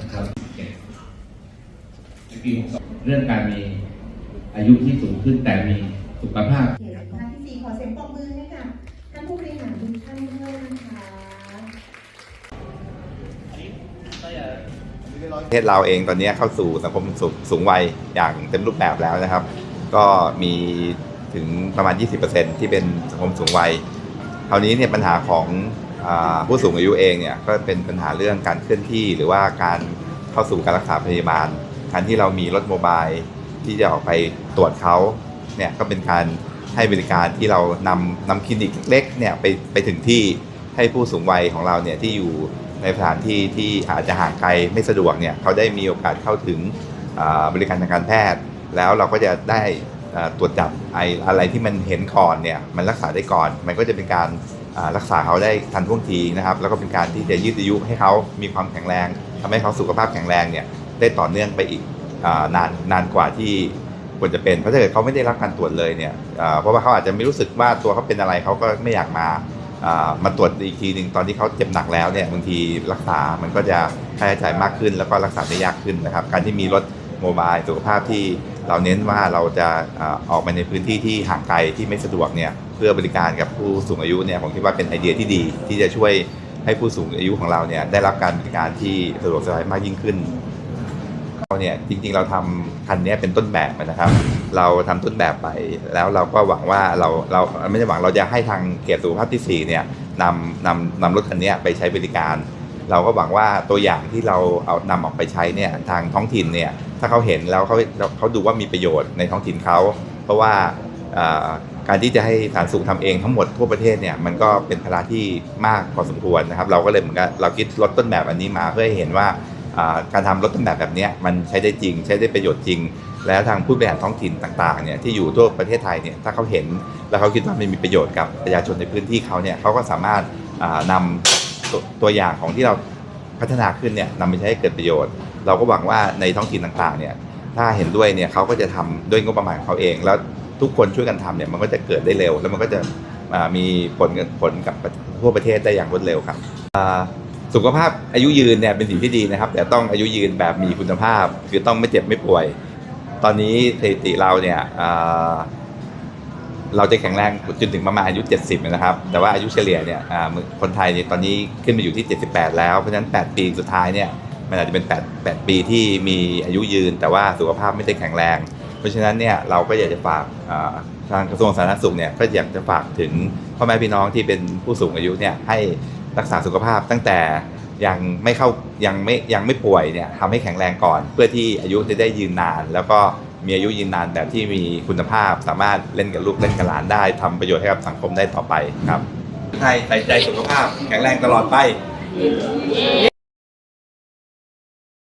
นะครับปี62เรื่องการมีอายุที่สูงขึ้นแต่มีสุขภาพเขตท่านที่สี่ขอเสียงปรบมือให้กับท่านผู้บริหารทุกท่านด้วยนะคะประเทศเราเองตอนนี้เข้าสู่สังคมสูงสูงวัยอย่างเต็มรูปแบบแล้วนะครับ ก็มีถึงประมาณ 20%ที่เป็นสังคมสูงวัยคราวนี้เนี่ยปัญหาของอา ผู้สูงอายุเองเนี่ยก็เป็นปัญหาเรื่องการเคลื่อนที่หรือว่าการเข้าสู่การรักษาพยาบาลการที่เรามีรถโมบายที่จะออกไปตรวจเขาเนี่ยก็เป็นการให้บริการที่เรานำนำคลินิกเล็กเนี่ยไปไปถึงที่ให้ผู้สูงวัยของเราเนี่ยที่อยู่ในสถานที่ที่อาจจะห่างไกลไม่สะดวกเนี่ยเขาได้มีโอกาสเข้าถึงบริการทางการแพทย์ แล้วเราก็จะได้ตรวจจับไออะไรที่มันเห็นก่อนเนี่ยมันรักษาได้ก่อน มันก็จะเป็นการ รักษาเขาได้ทันท่วงทีนะครับ แล้วก็เป็นการที่จะยืดอายุให้เขามีความแข็งแรงทำให้เขาสุขภาพแข็งแรงเนี่ยได้ต่อเนื่องไปอีกอนานนานกว่าที่ควรจะเป็นเพราะถ้าเกิดเขาไม่ได้รับการตรวจเลยเนี่ยเพราะว่าเขาอาจจะไม่รู้สึกว่าตัวเขาเป็นอะไรเขาก็ไม่อยากมาอ่ามาตรวจอีกทีหนึ่งตอนที่เขาเจ็บหนักแล้วเนี่ยบางทีรักษา มันก็จะค่าใช้จ่ายมากขึ้น แล้วก็รักษาได้ยากขึ้นนะครับ การที่มีรถโมบายสุขภาพที่ เราเน้นว่าเราจะออกมาในพื้นที่ที่ห่างไกลที่ไม่สะดวกเนี่ยเพื่อบริการกับผู้สูงอายุเนี่ยผมคิดว่าเป็นไอเดียที่ดี ที่จะช่วยให้ผู้สูงอายุของเราเนี่ยได้รับการบริการที่สะดวกสบายมากยิ่งขึ้นเราเนี่ยจริงๆเราทำคันนี้เป็นต้นแบบนะครับ เราทำต้นแบบไปแล้วเราก็หวังว่าเราเราไม่ใช่หวังเราจะให้ทางเกียรติสุขภาพที่สี่เนี่ยนำนำนำรถคันนี้ไปใช้บริการ เราก็หวังว่าตัวอย่างที่เราเอานำออกไปใช้เนี่ยทางท้องถิ่นเนี่ยถ้าเขาเห็นแล้วเขาเขาดูว่ามีประโยชน์ในท้องถิ่นเขาเพราะว่าการที่จะให้สารสุขทำเองทั้งหมดทั่วประเทศเนี่ยมันก็เป็นภาระที่มากพอสมควรนะครับ เราก็เลยเหมือนกับเราคิดรถต้นแบบอันนี้มาเพื่อให้เห็นว่าการทำรถต้นแบบแบบนี้มันใช้ได้จริง ใช้ได้ประโยชน์จริง แล้วทางผู้บริหารท้องถิ่นต่างๆเนี่ยที่อยู่ทั่วประเทศไทยเนี่ยถ้าเขาเห็น แล้วเขาคิดว่ามันมีประโยชน์กับประชาชนในพื้นที่เขาเนี่ยเขาก็สามารถอ่านำ ตัวอย่างของที่เราพัฒนาขึ้นเนี่ยนำไปใช้ให้เกิดประโยชน์ เราก็หวังว่าในท้องถิ่นต่างๆเนี่ยถ้าเห็นด้วยเนี่ยเขาก็จะทำด้วยงบประมาณของเขาเอง แล้วทุกคนช่วยกันทำเนี่ยมันก็จะเกิดได้เร็ว แล้วมันก็จะมีผลผลกับทั่วประเทศได้อย่างรวดเร็วครับสุขภาพอายุยืนเนี่ยเป็นสิ่งที่ดีนะครับ แต่ต้องอายุยืนแบบมีคุณภาพ คือต้องไม่เจ็บไม่ป่วย ตอนนี้สถิติเราเนี่ย เราจะแข็งแรงจนถึงประมาณอายุ 70 นะครับ แต่ว่าอายุเฉลี่ยเนี่ยคนไทยตอนนี้ขึ้นมาอยู่ที่ 78 แล้ว เพราะฉะนั้น 8 ปีสุดท้ายเนี่ยมันอาจจะเป็น 8 8 ปีที่มีอายุยืน แต่ว่าสุขภาพไม่ได้แข็งแรง เพราะฉะนั้นเนี่ยเราก็อยากจะฝากทางกระทรวงสาธารณสุขเนี่ยก็อยากจะฝากถึงพ่อแม่พี่น้องที่เป็นผู้สูงอายุเนี่ยให้รักษาสุขภาพตั้งแต่ยังไม่เข้ายังไม่ยังไม่ป่วยเนี่ยทำให้แข็งแรงก่อน เพื่อที่อายุจะได้ยืนนาน แล้วก็ มีอายุยืนนานแบบที่มีคุณภาพ สามารถเล่นกับลูกเล่นกับหลานได้ทำประโยชน์ให้กับสังคมได้ต่อไปครับไทยใส่ใจสุขภาพแข็งแรงตลอดไป